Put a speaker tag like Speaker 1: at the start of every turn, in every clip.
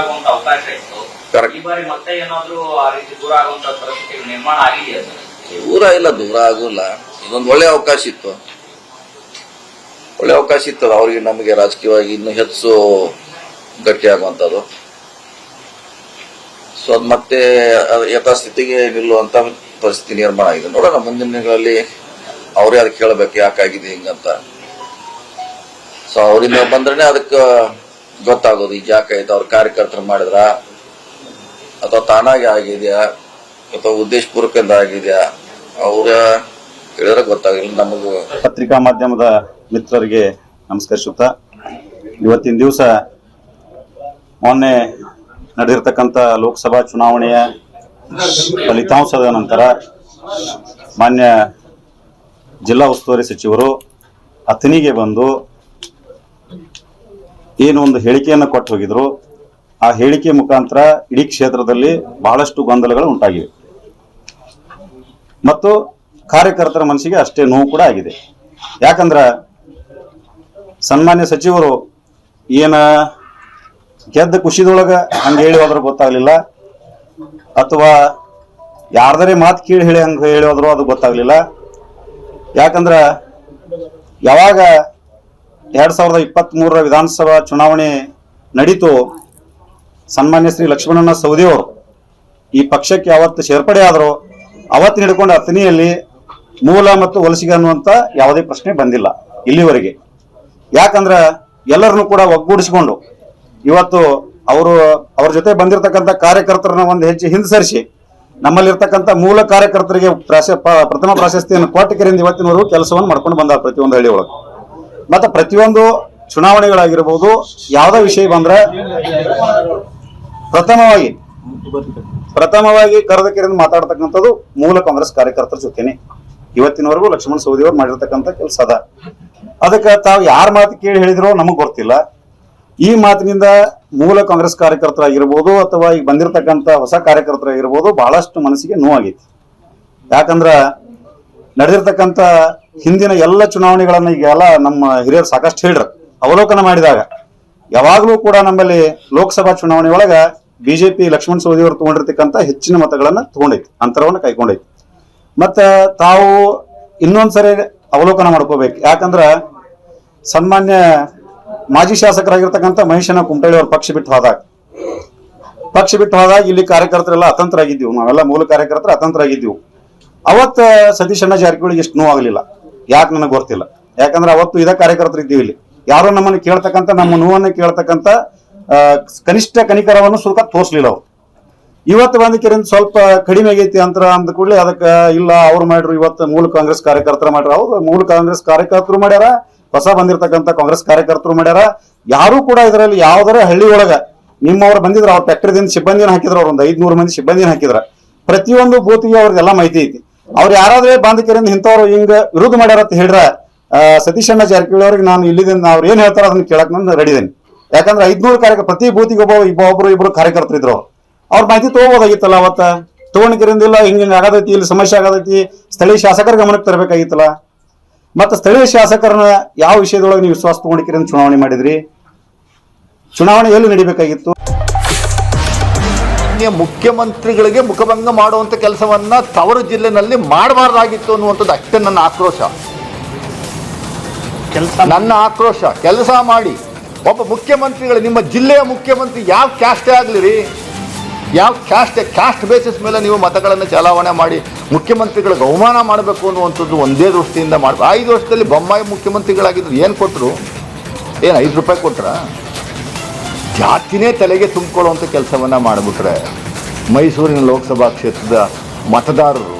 Speaker 1: ಈಗ ಅವಕಾಶ ಇತ್ತು ಈ ಬಾರಿ ಮತ್ತೆ ಏನಾದ್ರೂ ಆ ರೀತಿ ದೂರ ಆಗುವಂತ ಪರಿಸ್ಥಿತಿ ನಿರ್ಮಾಣ ಆಗಿದೆಯಾ
Speaker 2: ದೂರ ಇಲ್ಲ ದೂರ ಆಗುಲ್ಲ. ಇದೊಂದು ಒಳ್ಳೆ ಅವಕಾಶ ಇತ್ತು. ಒಳ್ಳೆ ಅವಕಾಶ ಇತ್ತು ಅವ್ರಿಗೆ ನಮಗೆ ರಾಜಕೀಯವಾಗಿ ಇನ್ನೂ ಹೆಚ್ಚು ಗಟ್ಟಿ ಆಗುವಂಥದ್ದು. ಸೊ ಅದು ಮತ್ತೆ ಯಥಾಸ್ಥಿತಿಗೆ ನಿಲ್ಲುವಂತ ಪರಿಸ್ಥಿತಿ ನಿರ್ಮಾಣ ಆಗಿದೆ. ನೋಡೋಣ ಮುಂದಿನ ದಿನಗಳಲ್ಲಿ ಅವರೇ ಅದಕ್ಕೆ ಹೇಳಬೇಕು ಯಾಕಾಗಿದೆ ಹಿಂಗಂತ. ಸೊ ಅವರಿಂದ ಬಂದ್ರೆ ಅದಕ್ಕೆ ಗೊತ್ತಾಗೋದು ಈಗ ಯಾಕಾಯ್ತು ಅವ್ರ ಕಾರ್ಯಕರ್ತರು ಮಾಡಿದ್ರ? ಅಥವಾ ತಾನಾಗಿ ಆಗಿದೆಯಾ? ಅಥವಾ ಉದ್ದೇಶಪೂರ್ವಕದಿಂದ ಆಗಿದೆಯಾ? ಅವ್ರ ಹೇಳಿದ್ರೆ ಗೊತ್ತಾಗಿಲ್ಲ, ನಮಗೂ.
Speaker 3: ಪತ್ರಿಕಾ ಮಾಧ್ಯಮದ ಮಿತ್ರರಿಗೆ ನಮಸ್ಕರಿಸುತ್ತ. ಇವತ್ತಿನ ದಿವಸ ಮೊನ್ನೆ ನಡೆದಿರ್ತಕ್ಕಂಥ ಲೋಕಸಭಾ ಚುನಾವಣೆಯ ಫಲಿತಾಂಶದ ನಂತರ ಮಾನ್ಯ ಜಿಲ್ಲಾ ಉಸ್ತುವಾರಿ ಸಚಿವರು ಅಥಣಿಗೆ ಬಂದು ಏನು ಒಂದು ಹೇಳಿಕೆಯನ್ನು ಕೊಟ್ಟು ಹೋಗಿದ್ರು, ಆ ಹೇಳಿಕೆ ಮುಖಾಂತರ ಇಡೀ ಕ್ಷೇತ್ರದಲ್ಲಿ ಬಹಳಷ್ಟು ಗೊಂದಲಗಳು ಉಂಟಾಗಿವೆ. ಮತ್ತು ಕಾರ್ಯಕರ್ತರ ಮನಸ್ಸಿಗೆ ಅಷ್ಟೇ ನೋವು ಕೂಡ ಆಗಿದೆ. ಯಾಕಂದ್ರ ಸನ್ಮಾನ್ಯ ಸಚಿವರು ಏನ ಗೆದ್ದ ಖುಷಿದೊಳಗ ಹಂಗ ಹೇಳಿ ಹೋದ್ರೆ ಗೊತ್ತಾಗ್ಲಿಲ್ಲ, ಅಥವಾ ಯಾರ್ದರೆ ಮಾತು ಕೇಳಿ ಹೇಳಿ ಹಂಗೆ ಹೇಳಿ ಹೋದ್ರು ಅದು ಗೊತ್ತಾಗ್ಲಿಲ್ಲ. ಯಾಕಂದ್ರ ಯಾವಾಗ ಎರಡ್ ಸಾವಿರದ ಇಪ್ಪತ್ತ್ ಮೂರರ ವಿಧಾನಸಭಾ ಚುನಾವಣೆ ನಡೀತು. ಸನ್ಮಾನ್ಯ ಶ್ರೀ ಲಕ್ಷ್ಮಣನ ಸೌದಿಯವರು ಈ ಪಕ್ಷಕ್ಕೆ ಅವತ್ತು ಸೇರ್ಪಡೆ ಆದರೂ ಅವತ್ತು ಹಿಡ್ಕೊಂಡು ಅಥನಿಯಲ್ಲಿ ಮೂಲ ಮತ್ತು ವಲಸಿಗ ಅನ್ನುವಂಥ ಯಾವುದೇ ಪ್ರಶ್ನೆ ಬಂದಿಲ್ಲ ಇಲ್ಲಿವರೆಗೆ. ಯಾಕಂದ್ರೆ ಎಲ್ಲರನ್ನು ಕೂಡ ಒಗ್ಗೂಡಿಸಿಕೊಂಡು ಇವತ್ತು ಅವರು ಅವ್ರ ಜೊತೆ ಬಂದಿರತಕ್ಕಂಥ ಕಾರ್ಯಕರ್ತರನ್ನ ಒಂದು ಹೆಜ್ಜೆ ಹಿಂಸರಿಸಿ ನಮ್ಮಲ್ಲಿರ್ತಕ್ಕಂಥ ಮೂಲ ಕಾರ್ಯಕರ್ತರಿಗೆ ಪ್ರಥಮ ಪ್ರಾಶಸ್ತಿಯನ್ನು ಕೊಟ್ಟಿದ್ದರಿಂದ ಇವತ್ತಿನವರೆಗೂ ಕೆಲಸವನ್ನು ಮಾಡ್ಕೊಂಡು ಬಂದ ಪ್ರತಿಯೊಂದು ಹಳ್ಳಿ ಒಳಗೆ ಮತ್ತೆ ಪ್ರತಿಯೊಂದು ಚುನಾವಣೆಗಳಾಗಿರ್ಬೋದು, ಯಾವುದೇ ವಿಷಯ ಬಂದ್ರೆ ಪ್ರಥಮವಾಗಿ ಪ್ರಥಮವಾಗಿ ಕರೆದಕ್ಕಿರಿಂದ ಮಾತಾಡ್ತಕ್ಕಂಥದ್ದು ಮೂಲ ಕಾಂಗ್ರೆಸ್ ಕಾರ್ಯಕರ್ತರ ಜೊತೆನೆ. ಇವತ್ತಿನವರೆಗೂ ಲಕ್ಷ್ಮಣ ಸವದಿ ಅವರು ಮಾಡಿರ್ತಕ್ಕಂಥ ಕೆಲಸ ಅದ. ಅದಕ್ಕೆ ತಾವು ಯಾರ ಮಾತು ಕೇಳಿ ಹೇಳಿದ್ರೋ ನಮಗ್ ಗೊತ್ತಿಲ್ಲ. ಈ ಮಾತಿನಿಂದ ಮೂಲ ಕಾಂಗ್ರೆಸ್ ಕಾರ್ಯಕರ್ತರಾಗಿರ್ಬೋದು ಅಥವಾ ಈಗ ಬಂದಿರತಕ್ಕಂಥ ಹೊಸ ಕಾರ್ಯಕರ್ತರಾಗಿರ್ಬೋದು, ಬಹಳಷ್ಟು ಮನಸ್ಸಿಗೆ ನೋವಾಗೈತಿ. ಯಾಕಂದ್ರ ನಡೆದಿರ್ತಕ್ಕಂಥ ಹಿಂದಿನ ಎಲ್ಲ ಚುನಾವಣೆಗಳನ್ನ ಈಗ ಎಲ್ಲ ನಮ್ಮ ಹಿರಿಯರು ಸಾಕಷ್ಟು ಹೇಳ್ರ. ಅವಲೋಕನ ಮಾಡಿದಾಗ ಯಾವಾಗಲೂ ಕೂಡ ನಮ್ಮಲ್ಲಿ ಲೋಕಸಭಾ ಚುನಾವಣೆ ಒಳಗ ಬಿಜೆಪಿ, ಲಕ್ಷ್ಮಣ ಸವದಿ ಅವರು ತಗೊಂಡಿರ್ತಕ್ಕಂಥ ಹೆಚ್ಚಿನ ಮತಗಳನ್ನ ತಗೊಂಡೈತಿ, ಅಂತರವನ್ನ ಕೈಗೊಂಡೈತಿ. ಮತ್ತ ತಾವು ಇನ್ನೊಂದ್ಸರಿ ಅವಲೋಕನ ಮಾಡ್ಕೋಬೇಕು. ಯಾಕಂದ್ರ ಸನ್ಮಾನ್ಯ ಮಾಜಿ ಶಾಸಕರಾಗಿರ್ತಕ್ಕಂಥ ಮಹೇಶನ ಕುಂಟಳ್ಳಿ ಅವ್ರ ಪಕ್ಷ ಬಿಟ್ಟು ಹೋದಾಗ, ಪಕ್ಷ ಬಿಟ್ಟು ಹೋದಾಗ ಇಲ್ಲಿ ಕಾರ್ಯಕರ್ತರೆಲ್ಲ ಅತಂತ್ರ ಆಗಿದ್ದೀವಿ. ನಾವೆಲ್ಲ ಮೂಲ ಕಾರ್ಯಕರ್ತರು ಅತಂತ್ರರಾಗಿದ್ದೀವಿ ಅವತ್ತ ಸತೀಶ್ ಅಣ್ಣ ಜಾರಕಿಹೊಳಿಗೆ ಎಷ್ಟು ನೋವಾಗಲಿಲ್ಲ. ಯಾಕೆ ನನಗೆ ಗೊತ್ತಿಲ್ಲ? ಯಾಕಂದ್ರೆ ಅವತ್ತು ಇದೇ ಕಾರ್ಯಕರ್ತರು ಇದ್ದೀವಿ ಇಲ್ಲಿ. ಯಾರೋ ನಮ್ಮನ್ನು ಕೇಳ್ತಕ್ಕಂಥ, ನಮ್ಮ ನೋವನ್ನು ಕೇಳ್ತಕ್ಕಂಥ ಕನಿಷ್ಠ ಕನಿಕರವನ್ನು ಸ್ವಲ್ಪ ತೋರಿಸ್ಲಿಲ್ಲ ಅವ್ರು. ಇವತ್ತು ಬಂದಕ್ಕಿರಿಂದ ಸ್ವಲ್ಪ ಕಡಿಮೆ ಆಗೈತಿ ಅಂತ ಅಂದ ಕೂಡಲೇ ಅದಕ್ಕೆ ಇಲ್ಲ, ಅವ್ರು ಮಾಡ್ರು ಇವತ್ತು ಮೂಲ ಕಾಂಗ್ರೆಸ್ ಕಾರ್ಯಕರ್ತರು ಮಾಡ್ರ ಅವರು ಮೂಲ ಕಾಂಗ್ರೆಸ್ ಕಾರ್ಯಕರ್ತರು ಮಾಡ್ಯಾರ, ಹೊಸ ಬಂದಿರತಕ್ಕಂಥ ಕಾಂಗ್ರೆಸ್ ಕಾರ್ಯಕರ್ತರು ಮಾಡ್ಯಾರ. ಯಾರು ಕೂಡ ಇದರಲ್ಲಿ ಯಾವ್ದಾರ ಹಳ್ಳಿ ಒಳಗ ನಿಮ್ಮವ್ರು ಬಂದಿದ್ರು, ಅವ್ರ ಫ್ಯಾಕ್ಟರಿದಿಂದ ಸಿಬ್ಬಂದಿನ ಹಾಕಿದ್ರು, ಅವ್ರ ಒಂದು ಐದ್ನೂರು ಮಂದಿ ಸಿಬ್ಬಂದಿನ ಹಾಕಿದ್ರ, ಪ್ರತಿಯೊಂದು ಬೂತಿಗೆ ಅವ್ರದ್ದೆಲ್ಲ ಮಾಹಿತಿ ಐತಿ. ಅವ್ರು ಯಾರಾದ್ರೆ ಬಾಂಧಕರಿಂದ ಇಂಥವ್ರು ಹಿಂಗ ವಿರೋಧ ಮಾಡ್ಯಾರ ಅಂತ ಹೇಳ್ರ ಸತೀಶ್ ಅಣ್ಣ ಜಾರಕಿಹೊಳಿ ನಾನು ಇಲ್ಲಿದಿಂದ ಅವ್ರು ಏನ್ ಹೇಳ್ತಾರ ಅದನ್ನ ಕೇಳಕ್ ನಾನು ರೆಡಿ ಇದ್ದೀನಿ ಯಾಕಂದ್ರೆ ಐದ್ನೂರು ಕಾರ್ಯ ಪ್ರತಿ ಬೂತಿಗೆ ಒಬ್ಬ ಇಬ್ಬ ಒಬ್ರು ಇಬ್ರು ಕಾರ್ಯಕರ್ತರಿದ್ರು ಅವ್ರ ಮಾಹಿತಿ ತಗೋಬೋದಾಗಿತ್ತಲ್ಲ ಅವತ್ತ? ತಗೊಂಡಿರಿಂದ ಹಿಂಗ ಹಿಂಗ ಆಗದೈತಿ, ಇಲ್ಲಿ ಸಮಸ್ಯೆ ಆಗದೈತಿ, ಸ್ಥಳೀಯ ಶಾಸಕರ ಗಮನಕ್ಕೆ ತರಬೇಕಾಗಿತ್ತಲ್ಲ? ಮತ್ತೆ ಸ್ಥಳೀಯ ಶಾಸಕರನ್ನ ಯಾವ ವಿಷಯದೊಳಗೆ ನೀವು ವಿಶ್ವಾಸ ತಗೊಂಡಿಕಿರಿಂದ ಚುನಾವಣೆ ಮಾಡಿದ್ರಿ? ಚುನಾವಣೆ ಎಲ್ಲಿ ನಡಿಬೇಕಾಗಿತ್ತು?
Speaker 4: ಮಾನ್ಯ ಮುಖ್ಯಮಂತ್ರಿಗಳಿಗೆ ಮುಖಭಂಗ ಮಾಡುವಂಥ ಕೆಲಸವನ್ನು ತವರು ಜಿಲ್ಲೆನಲ್ಲಿ ಮಾಡಬಾರ್ದಾಗಿತ್ತು ಅನ್ನುವಂಥದ್ದು ಅಷ್ಟೇ ನನ್ನ ಆಕ್ರೋಶ. ಕೆಲಸ ನನ್ನ ಆಕ್ರೋಶ. ಕೆಲಸ ಮಾಡಿ. ಒಬ್ಬ ಮುಖ್ಯಮಂತ್ರಿಗಳು ನಿಮ್ಮ ಜಿಲ್ಲೆಯ ಮುಖ್ಯಮಂತ್ರಿ ಯಾವ ಕ್ಯಾಸ್ಟೇ ಆಗಲಿ ರೀ? ಯಾವ ಕ್ಯಾಸ್ಟ್ ಕ್ಯಾಸ್ಟ್ ಬೇಸಿಸ್ ಮೇಲೆ ನೀವು ಮತಗಳನ್ನು ಚಲಾವಣೆ ಮಾಡಿ ಮುಖ್ಯಮಂತ್ರಿಗಳಿಗೆ ಅವಮಾನ ಮಾಡಬೇಕು ಅನ್ನುವಂಥದ್ದು ಒಂದೇ ದೃಷ್ಟಿಯಿಂದ ಮಾಡಬೇಕು ಐದು ವರ್ಷದಲ್ಲಿ ಬೊಮ್ಮಾಯಿ ಮುಖ್ಯಮಂತ್ರಿಗಳಾಗಿದ್ದರು ಏನು ಕೊಟ್ಟರು ಏನು ಐದು ರೂಪಾಯಿ ಕೊಟ್ರಾ? ಜಾತಿನೇ ತಲೆಗೆ ತುಂಬಿಕೊಳ್ಳುವಂಥ ಕೆಲಸವನ್ನು ಮಾಡಿಬಿಟ್ರೆ ಮೈಸೂರಿನ ಲೋಕಸಭಾ ಕ್ಷೇತ್ರದ ಮತದಾರರು,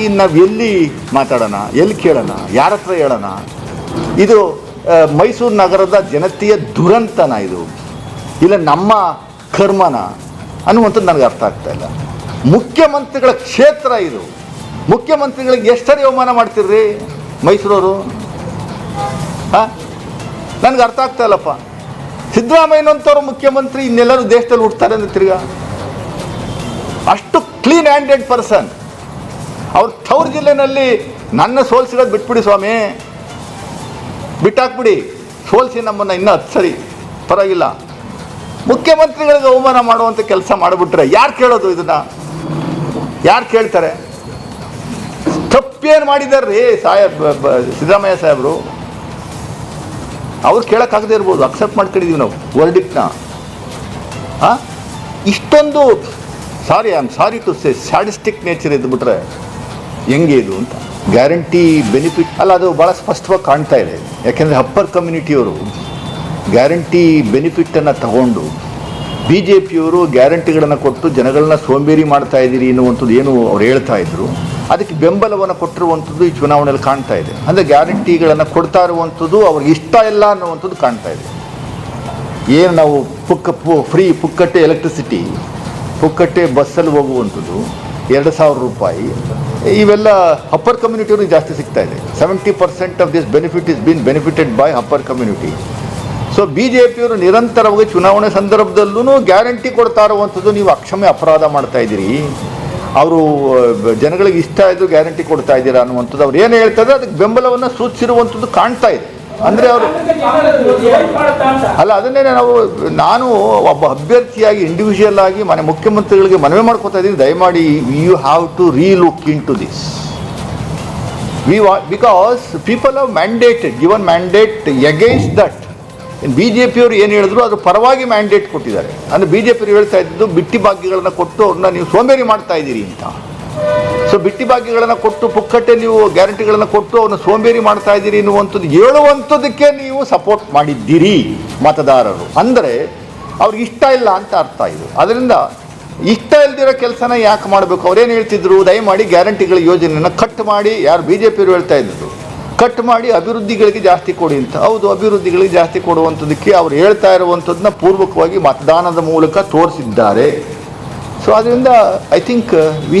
Speaker 4: ಈ ನಾವು ಎಲ್ಲಿ ಮಾತಾಡೋಣ, ಎಲ್ಲಿ ಕೇಳೋಣ, ಯಾರ ಹತ್ರ ಹೇಳೋಣ? ಇದು ಮೈಸೂರು ನಗರದ ಜನತೆಯ ದುರಂತನ ಇದು. ಇಲ್ಲ, ನಮ್ಮ ಕರ್ಮನ ಅನ್ನುವಂಥದ್ದು ನನಗೆ ಅರ್ಥ ಆಗ್ತಾ ಇಲ್ಲ. ಮುಖ್ಯಮಂತ್ರಿಗಳ ಕ್ಷೇತ್ರ ಇದು. ಮುಖ್ಯಮಂತ್ರಿಗಳಿಗೆ ಎಷ್ಟರಿ ಅವಮಾನ ಮಾಡ್ತೀರ್ರಿ ಮೈಸೂರವರು? ಹಾಂ ನನಗೆ ಅರ್ಥ ಆಗ್ತಾ ಇಲ್ಲಪ್ಪ. ಸಿದ್ದರಾಮಯ್ಯನಂತವ್ರು ಮುಖ್ಯಮಂತ್ರಿ ಇನ್ನೆಲ್ಲರೂ ದೇಶದಲ್ಲಿ ಹುಡ್ತಾರೆ ಅಂದ್ರೆ ತಿರ್ಗಾ ಅಷ್ಟು ಕ್ಲೀನ್ ಹ್ಯಾಂಡೆಡ್ ಪರ್ಸನ್ ಅವ್ರ ತವ್ರ ಜಿಲ್ಲೆನಲ್ಲಿ ನನ್ನ ಸೋಲ್ಸಿರೋದು ಬಿಟ್ಬಿಡಿ ಸ್ವಾಮಿ. ಬಿಟ್ಟಾಕ್ಬಿಡಿ. ಸೋಲ್ಸಿ ನಮ್ಮನ್ನು ಇನ್ನೂ ಹತ್ತು ಸರಿ. ಪರವಾಗಿಲ್ಲ. ಮುಖ್ಯಮಂತ್ರಿಗಳಿಗೆ ಅವಮಾನ ಮಾಡುವಂಥ ಕೆಲಸ ಮಾಡಿಬಿಟ್ರೆ ಯಾರು ಕೇಳೋದು ಇದನ್ನ? ಯಾರು ಕೇಳ್ತಾರೆ? ತಪ್ಪೇನು ರೀ ಸಾಹೇಬ್ ಸಿದ್ದರಾಮಯ್ಯ ಸಾಹೇಬರು? ಅವ್ರು ಕೇಳೋಕ್ಕಾಗದೇ ಇರ್ಬೋದು ಅಕ್ಸೆಪ್ಟ್ ಮಾಡ್ಕೊಂಡಿದ್ದೀವಿ ನಾವು ವರ್ಡಿಕ್ನ ಹಾಂ ಇಷ್ಟೊಂದು ಸಾರಿ I am sorry to say sadistic nature ಇದ್ಬಿಟ್ರೆ ಹೆಂಗೆ ಇದು ಅಂತ? ಗ್ಯಾರಂಟಿ ಬೆನಿಫಿಟ್ ಅಲ್ಲ, ಅದು ಭಾಳ ಸ್ಪಷ್ಟವಾಗಿ ಕಾಣ್ತಾ ಇದೆ. ಯಾಕೆಂದರೆ ಅಪ್ಪರ್ ಕಮ್ಯುನಿಟಿಯವರು ಗ್ಯಾರಂಟಿ ಬೆನಿಫಿಟ್ಟನ್ನು ತಗೊಂಡು ಬಿ ಜೆ ಪಿಯವರು ಗ್ಯಾರಂಟಿಗಳನ್ನು ಕೊಟ್ಟು ಜನಗಳನ್ನ ಸೋಂಬೇರಿ ಮಾಡ್ತಾ ಇದ್ದೀರಿ ಅನ್ನುವಂಥದ್ದು ಏನು ಅವ್ರು ಹೇಳ್ತಾ ಇದ್ರು. ಅದಕ್ಕೆ ಬೆಂಬಲವನ್ನು ಕೊಟ್ಟಿರುವಂಥದ್ದು ಈ ಚುನಾವಣೆಯಲ್ಲಿ ಕಾಣ್ತಾ ಇದೆ. ಅಂದರೆ ಗ್ಯಾರಂಟಿಗಳನ್ನು ಕೊಡ್ತಾ ಇರುವಂಥದ್ದು ಅವ್ರಿಗೆ ಇಷ್ಟ ಇಲ್ಲ ಅನ್ನುವಂಥದ್ದು ಕಾಣ್ತಾ ಇದೆ. ಏನು ನಾವು ಪುಕ್ಕ ಫ್ರೀ ಪುಕ್ಕಟ್ಟೆ ಎಲೆಕ್ಟ್ರಿಸಿಟಿ ಪುಕ್ಕಟ್ಟೆ ಬಸ್ಸಲ್ಲಿ ಹೋಗುವಂಥದ್ದು, ಎರಡು ಸಾವಿರ ರೂಪಾಯಿ, ಇವೆಲ್ಲ ಅಪ್ಪರ್ ಕಮ್ಯುನಿಟಿಯವ್ರಿಗೆ ಜಾಸ್ತಿ ಸಿಗ್ತಾ ಇದೆ. Seventy percent of this benefit is been benefited by upper community so B J ಪಿಯವರು ನಿರಂತರವಾಗಿ ಚುನಾವಣೆ ಸಂದರ್ಭದಲ್ಲೂ ಗ್ಯಾರಂಟಿ ಕೊಡ್ತಾ ಇರುವಂಥದ್ದು ನೀವು ಅಕ್ಷಮ್ಯ ಅಪರಾಧ ಮಾಡ್ತಾ ಇದ್ದೀರಿ. ಅವರು ಜನಗಳಿಗೆ ಇಷ್ಟ ಆಯಿತು, ಗ್ಯಾರಂಟಿ ಕೊಡ್ತಾ ಇದ್ದೀರಾ ಅನ್ನುವಂಥದ್ದು ಅವ್ರು ಏನು ಹೇಳ್ತಾರೆ, ಅದಕ್ಕೆ ಬೆಂಬಲವನ್ನು ಸೂಚಿಸಿರುವಂಥದ್ದು ಕಾಣ್ತಾ ಇದೆ. ಅಂದರೆ ಅವರು ಅಲ್ಲ ಅದನ್ನೇ ನಾವು, ನಾನು ಒಬ್ಬ ಅಭ್ಯರ್ಥಿಯಾಗಿ ಇಂಡಿವಿಜುವಲ್ ಆಗಿ ಮನೆ ಮುಖ್ಯಮಂತ್ರಿಗಳಿಗೆ ಮನವಿ ಮಾಡ್ಕೊತಾ ಇದ್ದೀನಿ. ದಯಮಾಡಿ you have to relook into this we ವಾ because people have mandated given mandate against that B J ಪಿಯವರು ಏನು ಹೇಳಿದ್ರು ಅದ್ರ ಪರವಾಗಿ ಮ್ಯಾಂಡೇಟ್ ಕೊಟ್ಟಿದ್ದಾರೆ. ಅಂದರೆ ಬಿ ಜೆ ಪಿಯವರು ಹೇಳ್ತಾ ಇದ್ದು ಬಿಟ್ಟಿ ಭಾಗ್ಯಗಳನ್ನು ಕೊಟ್ಟು ಅವ್ರನ್ನ ನೀವು ಸೋಂಬೇರಿ ಮಾಡ್ತಾ ಇದ್ದೀರಿ ಅಂತ. ಸೊ ಬಿಟ್ಟಿ ಭಾಗ್ಯಗಳನ್ನು ಕೊಟ್ಟು ಪುಕ್ಕಟ್ಟೆ ನೀವು ಗ್ಯಾರಂಟಿಗಳನ್ನು ಕೊಟ್ಟು ಅವನ್ನ ಸೋಂಬೇರಿ ಮಾಡ್ತಾ ಇದ್ದೀರಿ ಎನ್ನುವಂಥದ್ದು ಹೇಳುವಂಥದ್ದಕ್ಕೆ ನೀವು ಸಪೋರ್ಟ್ ಮಾಡಿದ್ದೀರಿ ಮತದಾರರು. ಅಂದರೆ ಅವ್ರಿಗೆ ಇಷ್ಟ ಇಲ್ಲ ಅಂತ ಅರ್ಥ ಇದು. ಅದರಿಂದ ಇಷ್ಟ ಇಲ್ದಿರೋ ಕೆಲಸನ ಯಾಕೆ ಮಾಡಬೇಕು? ಅವ್ರೇನು ಹೇಳ್ತಿದ್ರು? ದಯಮಾಡಿ ಗ್ಯಾರಂಟಿಗಳ ಯೋಜನೆಯನ್ನು ಕಟ್ ಮಾಡಿ. ಯಾರು ಬಿ ಜೆ ಪಿಯವರು ಹೇಳ್ತಾ ಇದ್ರು ಕಟ್ ಮಾಡಿ ಅಭಿವೃದ್ಧಿಗಳಿಗೆ ಜಾಸ್ತಿ ಕೊಡಿ ಅಂತ. ಹೌದು, ಅಭಿವೃದ್ಧಿಗಳಿಗೆ ಜಾಸ್ತಿ ಕೊಡುವಂಥದ್ದಕ್ಕೆ ಅವ್ರು ಹೇಳ್ತಾ ಇರುವಂಥದ್ದನ್ನ ಪೂರ್ವಕವಾಗಿ ಮತದಾನದ ಮೂಲಕ ತೋರಿಸಿದ್ದಾರೆ. ಸೊ ಅದರಿಂದ ಐ ಥಿಂಕ್ ವಿ